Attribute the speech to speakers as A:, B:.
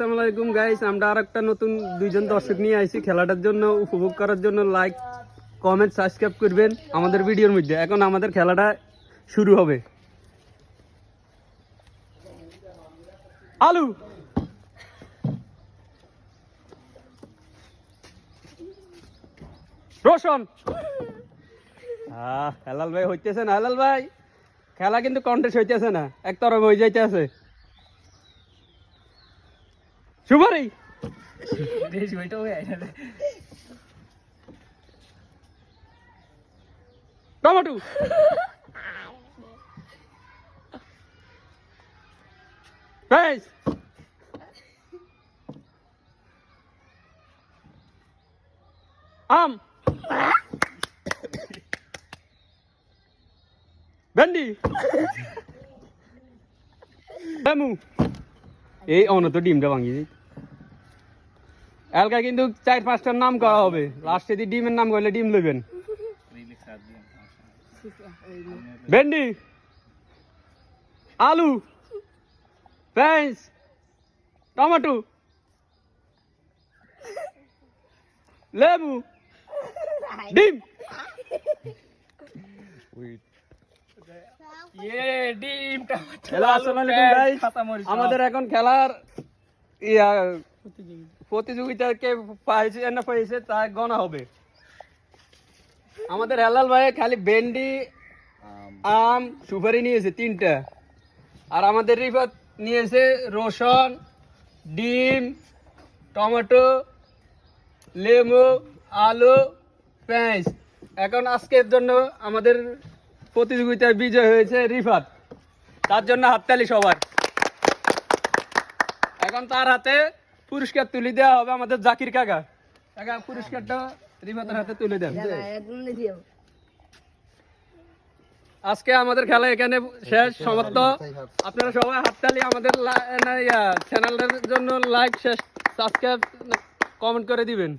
A: Guys আমরা আর একটা নতুন দুইজন দর্শক নিয়ে খেলাটার জন্য, উপভোগ করার জন্য লাইক কমেন্ট সাবস্ক্রাইব করবেন আমাদের ভিডিওর মধ্যে। এখন আমাদের খেলাটা শুরু হবে। আলু! রোশন! আহ, হেলাল ভাই হইতেছে না। হেলাল ভাই, খেলা কিন্তু কন্টেস্ট হইতেছে না। এক তরফ হয়ে যাইতে আছে శుభరి టమాటూ Guys! Arm! Bendy! Bemu! Eh, on a to dim da gì ini. এলকা কিন্তু চার পাঁচটার নাম করা হবে লাস্টে যদি ডিমের নাম করলে ডিম লইবেন ভেন্ডি, আলু, পেঁয়াজ, টমেটো, লেবু, ডিম. আমাদের এখন খেলার ইয়া প্রতিযোগিতা কে পাইছে, না পাইছে, তা গণা হবে। আমাদের হেলাল ভাই খালি ভেন্ডি, আম, সুপারি নিয়েছে, তিনটা। আর আমাদের রিফাত নিয়েছে রসুন, ডিম, টমেটো, লেবু, আলু, পেঁয়াজ। এখন আজকের জন্য আমাদের প্রতিযোগিতায় বিজয় হয়েছে রিফাত। তার জন্য হাততালি সবার। এখন তার হাতে পুরস্কার তুলে দেওয়া হবে আমাদের জাকির কাকা। কাকা পুরস্কারটা রিফাতের হাতে তুলে দেন। আজকে আমাদের খেলা এখানে শেষ সমাপ্ত। আপনারা সবাই হাততালি আমাদের চ্যানেলের জন্য লাইক শেষ সাবস্ক্রাইব কমেন্ট করে দিবেন।